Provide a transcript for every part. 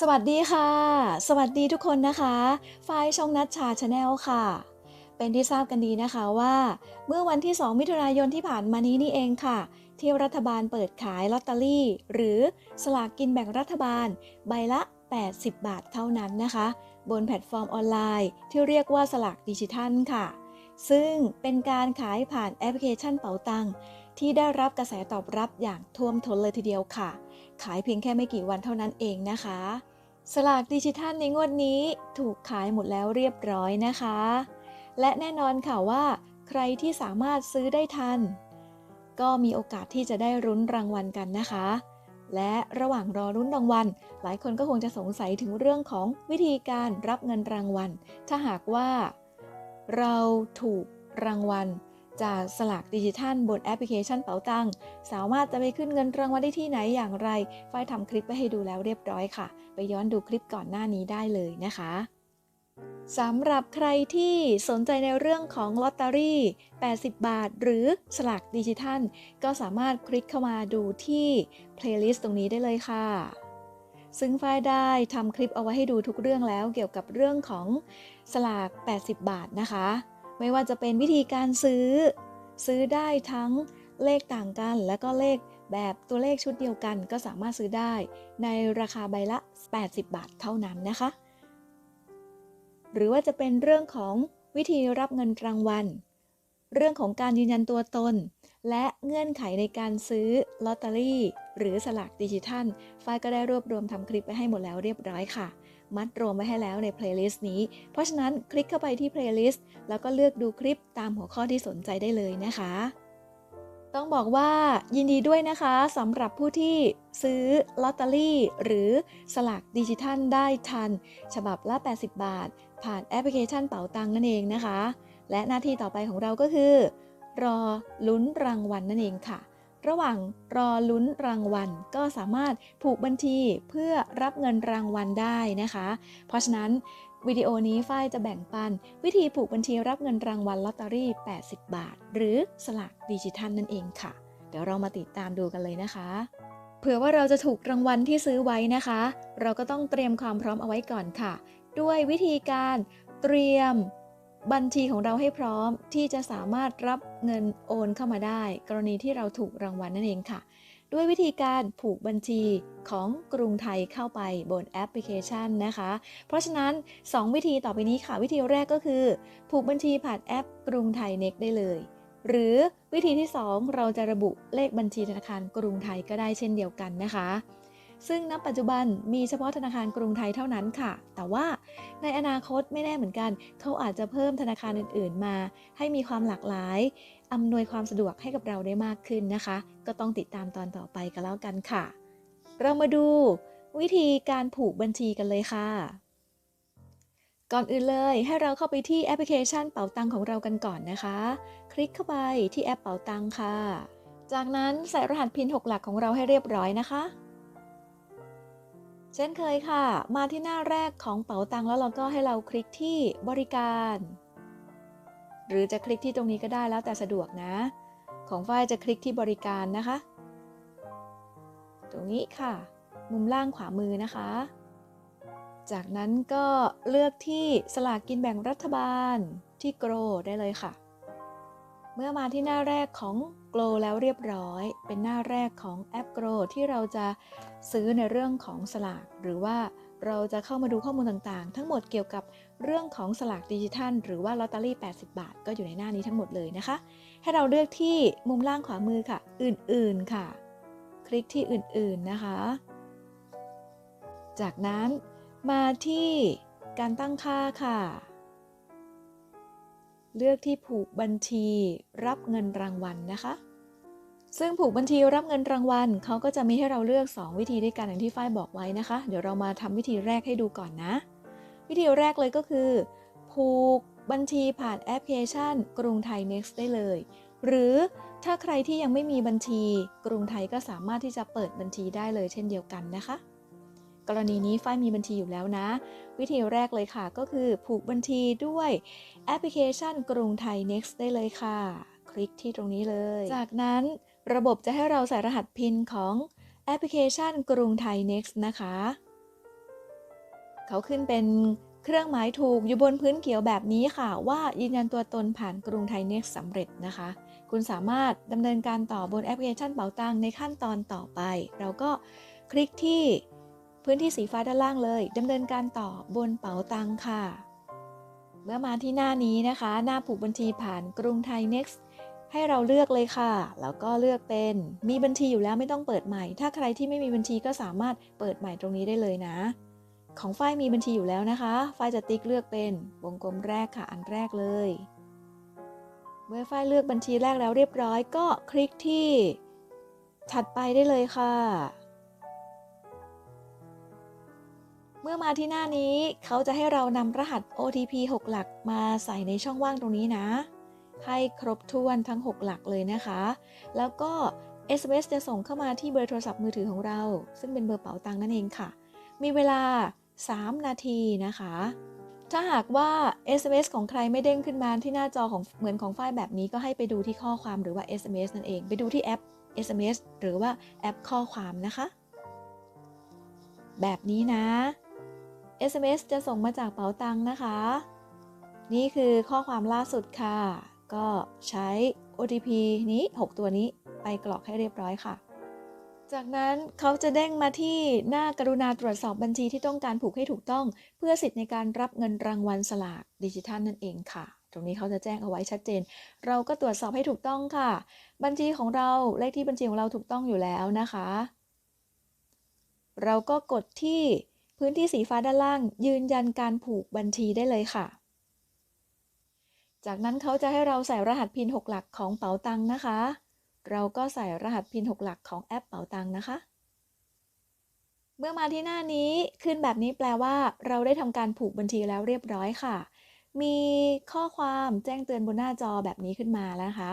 สวัสดีค่ะ สวัสดีทุกคนนะคะฝ่ายช่องนัดชาชาแนลค่ะ เป็นที่ทราบกันดีนะคะว่า เมื่อวันที่ 2 มิถุนายนที่ผ่านมานี้นี่เองค่ะ ที่รัฐบาลเปิดขายลอตเตอรี่ หรือสลากกินแบ่งรัฐบาล ใบละ 80 บาทเท่านั้นนะคะ บนแพลตฟอร์มออนไลน์ ที่เรียกว่าสลากดิจิทัลค่ะ ซึ่งเป็นการขายผ่านแอปพลิเคชันเป๋าตังที่ได้รับกระแสตอบรับอย่างท่วมท้นเลยทีเดียวค่ะ ขายเพียงแค่ไม่กี่วันเท่านั้นเองนะคะ สลากดิจิทัลในงวดนี้ถูกขายหมดแล้วเรียบร้อยนะคะ และแน่นอนค่ะว่า ใครที่สามารถซื้อได้ทัน ก็มีโอกาสที่จะได้รุ้นรางวัลกันนะคะ และระหว่างรอรุ้นรางวัล หลายคนก็คงจะสงสัยถึงเรื่องของวิธีการรับเงินรางวัล ถ้าหากว่า เราถูกรางวัล จากสลากดิจิทัลบนแอปพลิเคชันเป๋าตัง สามารถจะไปขึ้นเงินรางวัลได้ที่ไหนอย่างไร ฝ้ายทำคลิปไปให้ดูแล้วเรียบร้อยค่ะ ไปย้อนดูคลิปก่อนหน้านี้ได้เลยนะคะสำหรับใครที่สนใจในเรื่องของลอตเตอรี่ 80 บาท หรือสลากดิจิทัล ก็สามารถคลิกเข้ามาดูที่เพลย์ลิสต์ตรงนี้ได้เลยค่ะ ซึ่งฝ้ายได้ทำคลิปเอาไว้ให้ดูทุกเรื่องแล้วเกี่ยวกับเรื่องของสลาก 80 บาทนะคะ ไม่ว่าจะเป็นวิธีการซื้อ ซื้อได้ทั้งเลขต่างกันและก็เลขแบบตัวเลขชุดเดียวกันก็สามารถซื้อได้ในราคาใบละ 80 บาทเท่านั้นนะคะ หรือว่าจะเป็นเรื่องของวิธีรับเงินรางวัล เรื่องของการยืนยันตัวตน และเงื่อนไขในการซื้อลอตเตอรี่ หรือสลากดิจิทัล ฝ้ายก็ได้รวบรวมทำคลิปไว้ให้หมดแล้วเรียบร้อยค่ะ มัดรวมไว้ให้แล้วในเพลย์ลิสต์นี้ เพราะฉะนั้นคลิกเข้าไปที่เพลย์ลิสต์แล้วก็เลือกดูคลิปตามหัวข้อที่สนใจได้เลยนะคะ ต้องบอกว่ายินดีด้วยนะคะสำหรับผู้ที่ซื้อลอตเตอรี่หรือสลากดิจิทัลได้ทัน ฉบับละ 80 บาท ผ่านแอปพลิเคชันเป๋าตังนั่นเองนะคะ และหน้าที่ต่อไปของเราก็คือ รอลุ้นรางวัลนนั่นเองค่ะ ระหว่างรอลุ้นรางวัล ก็สามารถผูกบัญชีเพื่อรับเงินรางวัลได้นะคะ เพราะฉะนั้นวิดีโอนี้ฝ้ายจะแบ่งปัน วิธีผูกบัญชีรับเงินรางวัลลอตเตอรี่ 80 บาท หรือสลากดิจิทัลนั่นเองค่ะ เดี๋ยวเรามาติดตามดูกันเลยนะคะเผื่อว่าเราจะถูกรางวัลที่ซื้อไว้นะคะ เราก็ต้องเตรียมความพร้อมเอาไว้ก่อนค่ะ ด้วยวิธีการเตรียม บัญชีของเราให้พร้อมที่จะสามารถรับเงินโอนเข้ามาได้ กรณีที่เราถูกรางวัลนั่นเองค่ะ ด้วยวิธีการผูกบัญชีของกรุงไทยเข้าไปบนแอปพลิเคชันนะคะ เพราะฉะนั้น 2 วิธีต่อไปนี้ค่ะ วิธีแรกก็คือ ผูกบัญชีผ่านแอปกรุงไทยเน็กได้เลย หรือวิธีที่ 2 เราจะระบุเลขบัญชีธนาคารกรุงไทยก็ได้เช่นเดียวกันนะคะ ซึ่งณปัจจุบันมีเฉพาะธนาคารกรุงไทยเท่านั้นค่ะ แต่ว่าในอนาคตไม่แน่เหมือนกัน เขาอาจจะเพิ่มธนาคารอื่น ๆ มา ให้มีความหลากหลายอำนวยความสะดวกให้กับเราได้มากขึ้นนะคะ ก็ต้องติดตามตอนต่อไปกันแล้วกันค่ะ เรามาดู วิธีการผูกบัญชีกันเลยค่ะก่อนอื่นเลยให้เราเข้าไปที่แอปพลิเคชันเป๋าตังของเรากันก่อนนะคะ คลิกเข้าไปที่แอปเป๋าตังค่ะ จากนั้นใส่รหัสพิน 6 หลักของเราให้เรียบร้อยนะคะ เช่นเคยค่ะ มาที่หน้าแรกของเป๋าตังแล้วเราก็ให้เราคลิกที่บริการ หรือจะคลิกที่ตรงนี้ก็ได้แล้วแต่สะดวกนะ ของฝ้ายจะคลิกที่บริการนะคะ ตรงนี้ค่ะ มุมล่างขวามือนะคะ จากนั้นก็เลือกที่สลากกินแบ่งรัฐบาลที่โกรได้เลยค่ะ เมื่อมาที่หน้าแรกของ Grow แล้วเรียบร้อย เป็นหน้าแรกของแอป Grow ที่เราจะซื้อในเรื่องของสลาก หรือว่าเราจะเข้ามาดูข้อมูลต่างๆ ทั้งหมดเกี่ยวกับเรื่องของสลากดิจิทัล หรือว่าลอตเตอรี่ 80 บาท ก็อยู่ในหน้านี้ทั้งหมดเลยนะคะ ให้เราเลือกที่มุมล่างขวามือค่ะ อื่นๆค่ะ คลิกที่อื่นๆนะคะ จากนั้นมาที่การตั้งค่าค่ะ เลือกที่ผูกบัญชีรับเงินรางวัลนะคะ ซึ่งผูกบัญชีรับเงินรางวัลเขาก็จะมีให้เราเลือก 2 วิธีด้วยกันอย่างที่ฝ้ายบอกไว้นะคะ เดี๋ยวเรามาทำวิธีแรกให้ดูก่อนนะ วิธีแรกเลยก็คือ ผูกบัญชีผ่านแอปพลิเคชัน กรุงไทย Next ได้เลย หรือถ้าใครที่ยังไม่มีบัญชี กรุงไทยก็สามารถที่จะเปิดบัญชีได้เลยเช่นเดียวกันนะคะ กรณีนี้ฝ้ายมีบัญชีอยู่แล้วนะ วิธีแรกเลยค่ะก็คือผูกบัญชีด้วยแอปพลิเคชันกรุงไทย Next ได้เลยค่ะ คลิกที่ตรงนี้เลย จากนั้นระบบจะให้เราใส่รหัสพินของแอปพลิเคชันกรุงไทย Next นะคะ เขาขึ้นเป็นเครื่องหมายถูกอยู่บนพื้นเขียวแบบนี้ค่ะ ว่ายืนยันตัวตนผ่านกรุงไทยเน็กสำเร็จนะคะ คุณสามารถดำเนินการต่อบนแอปพลิเคชันเป๋าตังในขั้นตอนต่อไป เราก็คลิกที่ พื้นที่สีฟ้าด้านล่างเลยดำเนินการต่อบนเป๋าตังค่ะ เมื่อมาที่หน้านี้นะคะ หน้าผูกบัญชีผ่านกรุงไทย Next ให้เราเลือกเลยค่ะ แล้วก็เลือกเป็นมีบัญชีอยู่แล้วไม่ต้องเปิดใหม่ ถ้าใครที่ไม่มีบัญชีก็สามารถเปิดใหม่ตรงนี้ได้เลยนะ ของฝ้ายมีบัญชีอยู่แล้วนะคะฝ้ายจะติ๊กเลือกเป็นวงกลมแรกค่ะ อันแรกเลย เมื่อฝ้ายเลือกบัญชีแรกแล้วเรียบร้อยก็คลิกที่ ถัดไปได้เลยค่ะ เมื่อมาที่หน้านี้เขาจะให้เรานำรหัส OTP 6 หลักมาใส่ในช่องว่างตรงนี้นะ ให้ครบถ้วนทั้ง 6 หลักเลยนะคะ แล้วก็ SMS จะส่งเข้ามาที่เบอร์โทรศัพท์มือถือของเรา ซึ่งเป็นเบอร์เป๋าตังค์นั่นเองค่ะ มีเวลา 3 นาทีนะคะ ถ้าหากว่า SMS ของใครไม่เด้งขึ้นมาที่หน้าจอของเหมือนของฝ้ายแบบนี้ก็ให้ไปดูที่ข้อความหรือว่า SMS นั่นเอง ไปดูที่แอป SMS หรือว่าแอปข้อความนะคะ แบบนี้นะ SMS จะส่งมาจากเป๋าตังค์นะคะ นี่คือข้อความล่าสุดค่ะ ก็ใช้ OTP นี้ 6 ตัวนี้ไปกรอกให้เรียบร้อยค่ะ จากนั้นเขาจะเด้งมาที่หน้ากรุณาตรวจสอบบัญชีที่ต้องการผูกให้ถูกต้อง เพื่อสิทธิ์ในการรับเงินรางวัลสลากดิจิทัลนั่นเองค่ะ ตรงนี้เขาจะแจ้งเอาไว้ชัดเจน เราก็ตรวจสอบให้ถูกต้องค่ะ บัญชีของเราเลขที่บัญชีของเราถูกต้องอยู่แล้วนะคะ เราก็กดที่ พื้นที่สีฟ้าด้านล่าง ยืนยันการผูกบัญชีได้เลยค่ะ จากนั้นเขาจะให้เราใส่รหัสพิน6หลักของเป๋าตังค์นะคะ เราก็ใส่รหัสพิน6หลักของแอปเป๋าตังค์นะคะ เมื่อมาที่หน้านี้ขึ้นแบบนี้แปลว่า เราได้ทำการผูกบัญชีแล้วเรียบร้อยค่ะ มีข้อความแจ้งเตือนบนหน้าจอแบบนี้ขึ้นมาแล้วนะคะ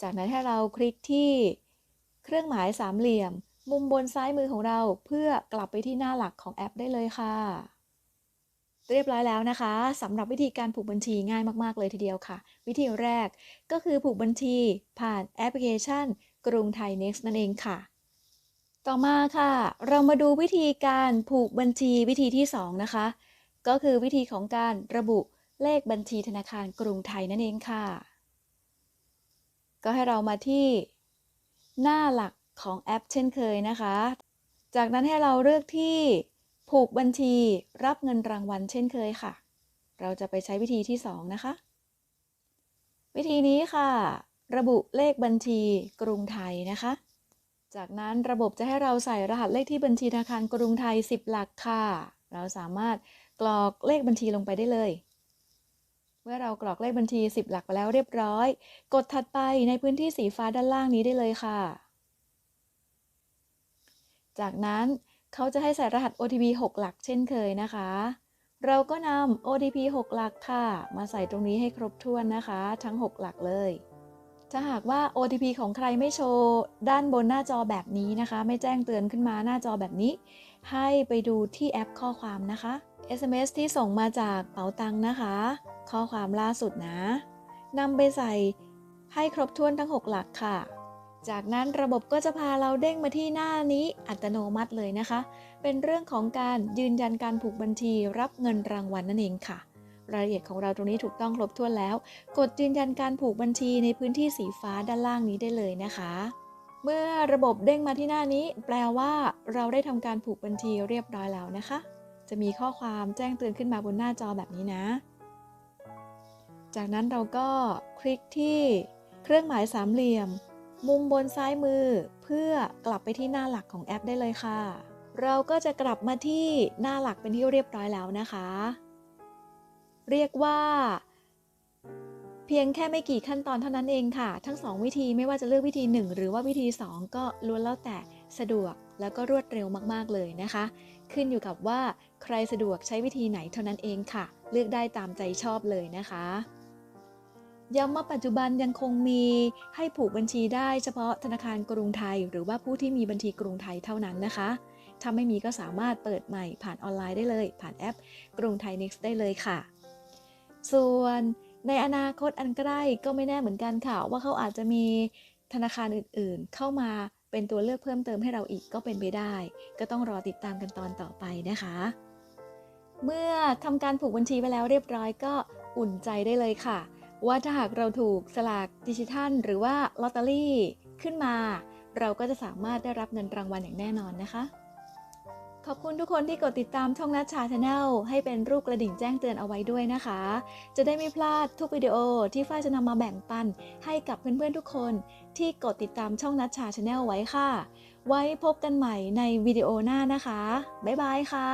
จากนั้นให้เราคลิกที่เครื่องหมายสามเหลี่ยม มุมบนซ้ายมือของเราเพื่อกลับไปที่หน้าหลักของแอปได้เลยค่ะ เรียบร้อยแล้วนะคะสำหรับวิธีการผูกบัญชีง่ายมาก ๆ เลยทีเดียวค่ะ วิธีแรกก็คือผูกบัญชีผ่านแอปพลิเคชัน กรุงไทย Next นั่นเองค่ะ ต่อมาค่ะ เรามาดูวิธีการผูกบัญชีวิธีที่ 2 นะคะ ก็คือวิธีของการระบุเลขบัญชีธนาคารกรุงไทยนั่นเองค่ะ ก็ให้เรามาที่หน้าหลัก ของแอปเช่นเคยนะคะ จากนั้นให้เราเลือกที่ผูกบัญชีรับเงินรางวัลเช่นเคยค่ะ เราจะไปใช้วิธีที่ 2 นะคะ วิธีนี้ค่ะ ระบุเลขบัญชีกรุงไทยนะคะ จากนั้นระบบจะให้เราใส่รหัสเลขที่บัญชีธนาคารกรุงไทย 10 หลักค่ะ เราสามารถกรอกเลขบัญชีลงไปได้เลย เมื่อเรากรอกเลขบัญชี 10 หลักไปแล้วเรียบร้อย กดถัดไปในพื้นที่สีฟ้าด้านล่างนี้ได้เลยค่ะ จากนั้นเขาจะให้ใส่รหัส OTP 6 หลักเช่นเคยนะคะ เราก็นำ OTP 6 หลักค่ะ มาใส่ตรงนี้ให้ครบถ้วนนะคะ ทั้ง 6 หลักเลย ถ้าหากว่า OTP ของใครไม่โชว์ ด้านบนหน้าจอแบบนี้นะคะ ไม่แจ้งเตือนขึ้นมาหน้าจอแบบนี้ ให้ไปดูที่แอปข้อความนะคะ SMS ที่ส่งมาจากเป๋าตังค์นะคะ ข้อความล่าสุดนะนำไปใส่ให้ครบถ้วนทั้ง 6 หลักค่ะ จากนั้นระบบก็จะพาเราเด้งมาที่หน้านี้อัตโนมัติเลยนะคะ เป็นเรื่องของการยืนยันการผูกบัญชีรับเงินรางวัลนั่นเองค่ะ รายละเอียดของเราตรงนี้ถูกต้องครบถ้วนแล้ว กดยืนยันการผูกบัญชีในพื้นที่สีฟ้าด้านล่างนี้ได้เลยนะคะ เมื่อระบบเด้งมาที่หน้านี้ แปลว่าเราได้ทำการผูกบัญชีเรียบร้อยแล้วนะคะ จะมีข้อความแจ้งเตือนขึ้นมาบนหน้าจอแบบนี้นะ จากนั้นเราก็คลิกที่เครื่องหมายสามเหลี่ยม มุมบนซ้ายมือเพื่อกลับไปที่หน้าหลักของแอปได้เลยค่ะ เราก็จะกลับมาที่หน้าหลักเป็นที่เรียบร้อยแล้วนะคะ เรียกว่า เพียงแค่ไม่กี่ขั้นตอนเท่านั้นเองค่ะ ทั้ง 2 วิธีไม่ว่าจะเลือกวิธี 1 หรือว่าวิธี 2 ก็ล้วนแล้วแต่สะดวกแล้วก็รวดเร็วมากๆเลยนะคะ ขึ้นอยู่กับว่าใครสะดวกใช้วิธีไหนเท่านั้นเองค่ะ เลือกได้ตามใจชอบเลยนะคะ ย้ำว่าปัจจุบันยังคงมีให้ผูกบัญชีได้เฉพาะธนาคารกรุงไทย หรือว่าผู้ที่มีบัญชีกรุงไทยเท่านั้นนะคะ ถ้าไม่มีก็สามารถเปิดใหม่ผ่านออนไลน์ได้เลย ผ่านแอปกรุงไทย Next ได้เลยค่ะ ส่วนในอนาคตอันใกล้ก็ไม่แน่เหมือนกันค่ะ ว่าเขาอาจจะมีธนาคารอื่นๆ เข้ามาเป็นตัวเลือกเพิ่มเติมให้เราอีกก็เป็นไปได้ ก็ต้องรอติดตามกันตอนต่อไปนะคะ เมื่อทำการผูกบัญชีไปแล้วเรียบร้อยก็อุ่นใจได้เลยค่ะ ว่าถ้าหากเราถูกสลากดิจิทัล หรือว่าลอตเตอรี่ขึ้นมา เราก็จะสามารถได้รับเงินรางวัลอย่างแน่นอนนะคะ ขอบคุณทุกคนที่กดติดตามช่องนัชชาชาแนลให้เป็นรูปกระดิ่งแจ้งเตือนเอาไว้ด้วยนะคะ จะได้ไม่พลาดทุกวิดีโอที่ฝ้ายจะนำมาแบ่งปัน ให้กับเพื่อนๆทุกคนที่กดติดตามช่องนัชชาชาแนลไว้ค่ะ ไว้พบกันใหม่ในวิดีโอหน้านะคะ บ๊ายบายค่ะ